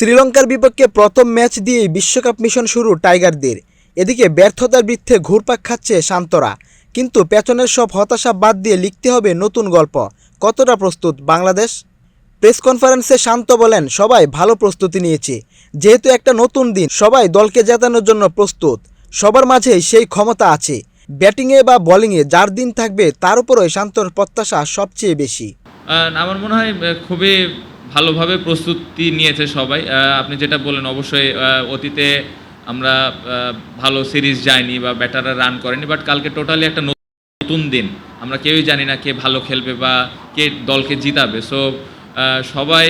শ্রীলঙ্কার বিপক্ষে প্রথম ম্যাচ দিয়েই বিশ্বকাপ মিশন শুরু টাইগারদের। এদিকে ব্যর্থতার বৃত্তে ঘুরপাক খাচ্ছে শান্তরা। কিন্তু পেছনের সব হতাশা বাদ দিয়ে লিখতে হবে নতুন গল্প। কতটা প্রস্তুত বাংলাদেশ? প্রেস কনফারেন্সে শান্ত বলেন, সবাই ভালো প্রস্তুতি নিয়েছে। যেহেতু একটা নতুন দিন, সবাই দলকে জেতানোর জন্য প্রস্তুত। সবার মাঝেই সেই ক্ষমতা আছে। ব্যাটিংয়ে বা বোলিংয়ে যার দিন থাকবে, তার উপরই শান্তর প্রত্যাশা সবচেয়ে বেশি। আমার মনে হয় খুবই ভালোভাবে প্রস্তুতি নিয়েছে সবাই। আপনি যেটা বললেন, অবশ্যই অতীতে আমরা ভালো সিরিজ যায়নি বা ব্যাটাররা রান করেনি, বাট কালকে টোটালি একটা নতুন দিন। আমরা কেউই জানি না কে ভালো খেলবে বা কে দলকে জিতাবে। সো সবাই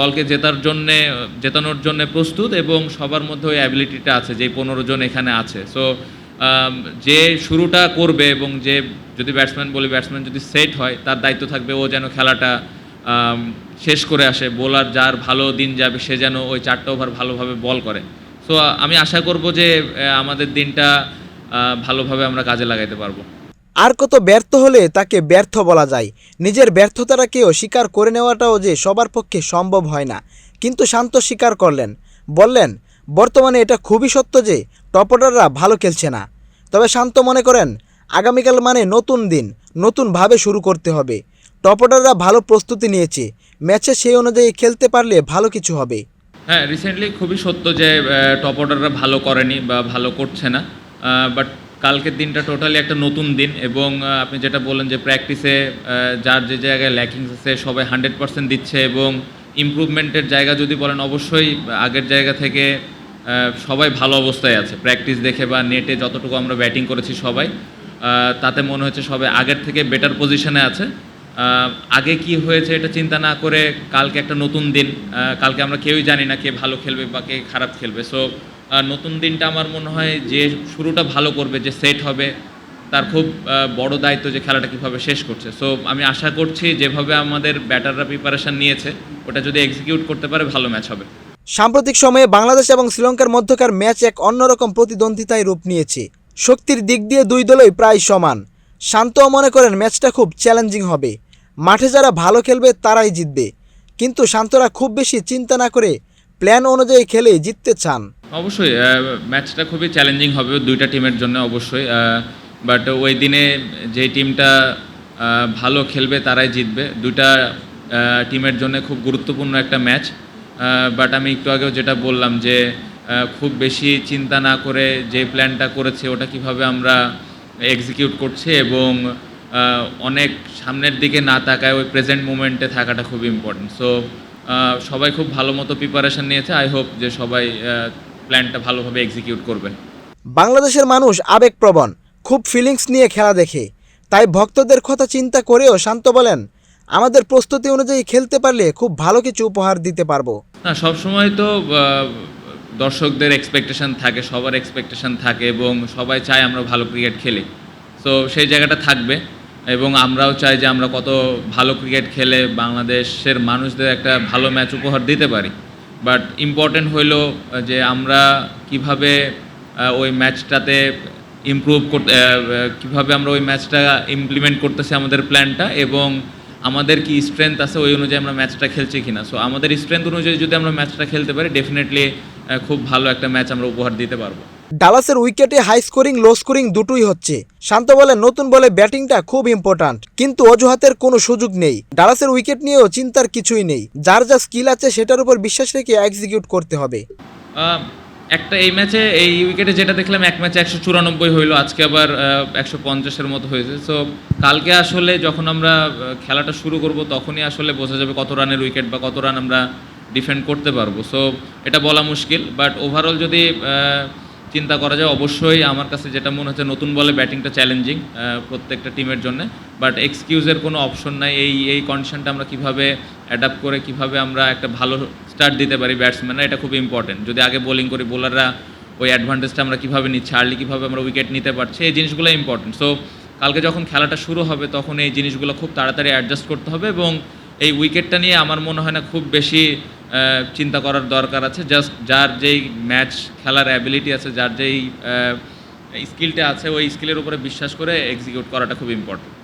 দলকে জেতার জন্যে, জেতানোর জন্য প্রস্তুত এবং সবার মধ্যে ওই অ্যাবিলিটিটা আছে যে পনেরো জন এখানে আছে। সো যে শুরুটা করবে এবং যে, যদি ব্যাটসম্যান বলি ব্যাটসম্যান যদি সেট হয়, তার দায়িত্ব থাকবে ও যেন খেলাটা শেষ করে আসে, বোলার যার ভালো দিন যাবে, সে যেন ওই চারটা ওভার ভালোভাবে বল করে। সো আমি আশা করব যে আমাদের দিনটা ভালোভাবে আমরা কাজে লাগাইতে পারব। আর কত ব্যর্থ হলে তাকে ব্যর্থ বলা যায়। নিজের ব্যর্থতাটাকেও স্বীকার করে নেওয়াটাও যে সবার পক্ষে সম্ভব হয় না। কিন্তু শান্ত স্বীকার করলেন। বললেন, বর্তমানে এটা খুবই সত্য যে, টপটাররা ভালো খেলছে না। তবে শান্ত মনে করেন, আগামীকাল মানে নতুন দিন, নতুনভাবে শুরু করতে হবে। টপটাররা ভালো প্রস্তুতি নিয়েছে। ম্যাচে সেই অনুযায়ী খেলতে পারলে ভালো কিছু হবে। হ্যাঁ রিসেন্টলি খুবই সত্য যে টপ অর্ডাররা ভালো করেনি বা ভালো করছে না। বাট কালকের দিনটা টোটালি একটা নতুন দিন এবং আপনি যেটা বললেন যে প্র্যাকটিসে যার যে জায়গায় ল্যাকিংস আছে, সবাই হান্ড্রেড পার্সেন্ট দিচ্ছে এবং ইমপ্রুভমেন্টের জায়গা যদি বলেন, অবশ্যই আগের জায়গা থেকে সবাই ভালো অবস্থায় আছে। প্র্যাকটিস দেখে বা নেটে যতটুকু আমরা ব্যাটিং করেছি সবাই তাতে মনে হচ্ছে সবাই আগের থেকে বেটার পজিশনে আছে। আগে কি হয়েছে এটা চিন্তা না করে কালকে একটা নতুন দিন কালকে আমরা কেউই জানি না কে ভালো খেলবে বা কে খারাপ খেলবে। সো নতুন দিনটা আমার মনে হয় যে শুরুটা ভালো করবে, যে সেট হবে, তার খুব বড় দায়িত্ব যে খেলাটা কীভাবে শেষ করছে। সো আমি আশা করছি যেভাবে আমাদের ব্যাটাররা প্রিপারেশন নিয়েছে, ওটা যদি এক্সিকিউট করতে পারে, ভালো ম্যাচ হবে। সাম্প্রতিক সময়ে বাংলাদেশ এবং শ্রীলঙ্কার মধ্যকার ম্যাচ এক অন্যরকম প্রতিদ্বন্দ্বিতায় রূপ নিয়েছে। শক্তির দিক দিয়ে দুই দলই প্রায় সমান। শান্তও মনে করেন ম্যাচটা খুব চ্যালেঞ্জিং হবে। মাঠে যারা ভালো খেলবে তারাই জিতবে। কিন্তু শান্তরা খুব বেশি চিন্তা না করে প্ল্যান অনুযায়ী খেলে জিততে চান। অবশ্যই ম্যাচটা খুবই চ্যালেঞ্জিং হবে দুইটা টিমের জন্য অবশ্যই বাট ওই দিনে যে টিমটা ভালো খেলবে তারাই জিতবে। দুইটা টিমের জন্য খুব গুরুত্বপূর্ণ একটা ম্যাচ বাট আমি একটু আগেও যেটা বললাম যে খুব বেশি চিন্তা না করে যে প্ল্যানটা করেছে ওটা কীভাবে আমরা এক্সিকিউট করছি এবং অনেক সামনের দিকে না তাকায় ওই প্রেজেন্ট মুমেন্টে থাকাটা খুব ইম্পর্টেন্ট সো সবাই খুব ভালো মতো প্রিপারেশন নিয়েছে। আই হোপ যে সবাই প্ল্যানটা ভালোভাবে এক্সিকিউট করবে বাংলাদেশের মানুষ আবেগপ্রবণ খুব ফিলিংস নিয়ে খেলা দেখে। তাই ভক্তদের কথা চিন্তা করেও শান্ত বলেন আমাদের প্রস্তুতি অনুযায়ী খেলতে পারলে খুব ভালো কিছু উপহার দিতে পারব। না সবসময় তো দর্শকদের এক্সপেকটেশন থাকে সবার এক্সপেকটেশন থাকে এবং সবাই চায় আমরা ভালো ক্রিকেট খেলি। সো সেই জায়গাটা থাকবে। এবং আমরাও চাই যে আমরা কত ভালো ক্রিকেট খেলে বাংলাদেশের মানুষদের একটা ভালো ম্যাচ উপহার দিতে পারি। বাট ইম্পর্টেন্ট হইল যে আমরা কীভাবে ওই ম্যাচটাতে ইমপ্রুভ করতে কীভাবে আমরা ওই ম্যাচটা ইমপ্লিমেন্ট করতেছি আমাদের প্ল্যানটা এবং আমাদের কি স্ট্রেংথ আছে ওই অনুযায়ী আমরা ম্যাচটা খেলছি কিনা। সো আমাদের স্ট্রেংথ অনুযায়ী যদি আমরা ম্যাচটা খেলতে পারি ডেফিনেটলি খুব ভালো একটা ম্যাচ আমরা উপহার দিতে পারব। ডালাসের উইকেটে হাই স্কোরিং লো স্কোরিং দুটোই হচ্ছে। শান্ত বলে নতুন বলে ব্যাটিংটা খুব ইম্পর্ট্যান্ট কিন্তু অজুহাতের কোনো সুযোগ নেই। ডালাসের উইকেট নিয়েও চিন্তার কিছুই নেই। যার যা স্কিল আছে সেটার উপর বিশ্বাস রেখে এক্সিকিউট করতে হবে। একটা এই ম্যাচে, এই উইকেটে যেটা দেখলাম, এক ম্যাচে একশো চুরানব্বই হইল। আজকে আবার একশো পঞ্চাশের মতো হয়েছে। সো কালকে আসলে যখন আমরা খেলাটা শুরু করব, তখনই আসলে বোঝা যাবে কত রানের উইকেট বা কত রান আমরা ডিফেন্ড করতে পারব। সো এটা বলা মুশকিল বাট ওভারঅল যদি চিন্তা করা যায়। অবশ্যই আমার কাছে যেটা মনে হচ্ছে, নতুন বলে ব্যাটিংটা চ্যালেঞ্জিং প্রত্যেকটা টিমের জন্য। বাট এক্সকিউজের কোনো অপশন নাই। এই এই কন্ডিশনটা আমরা কীভাবে অ্যাডাপ্ট করে, কীভাবে আমরা একটা ভালো স্টার্ট দিতে পারি ব্যাটসম্যানরা এটা খুব ইম্পর্টেন্ট যদি আগে বোলিং করি বোলাররা ওই অ্যাডভান্টেজটা আমরা কীভাবে নিচ্ছি আর্লি কীভাবে আমরা উইকেট নিতে পারছি, এই জিনিসগুলো ইম্পর্টেন্ট সো কালকে যখন খেলাটা শুরু হবে, তখন এই জিনিসগুলো খুব তাড়াতাড়ি অ্যাডজাস্ট করতে হবে এবং এই উইকেটটা নিয়ে আমার মনে হয় না খুব বেশি চিন্তা করার দরকার আছে। জাস্ট যার যেই ম্যাচ খেলার অ্যাবিলিটি আছে, যার যেই স্কিলটা আছে, ওই স্কিলের উপরে বিশ্বাস করে এক্সিকিউট করাটা খুব ইম্পর্টেন্ট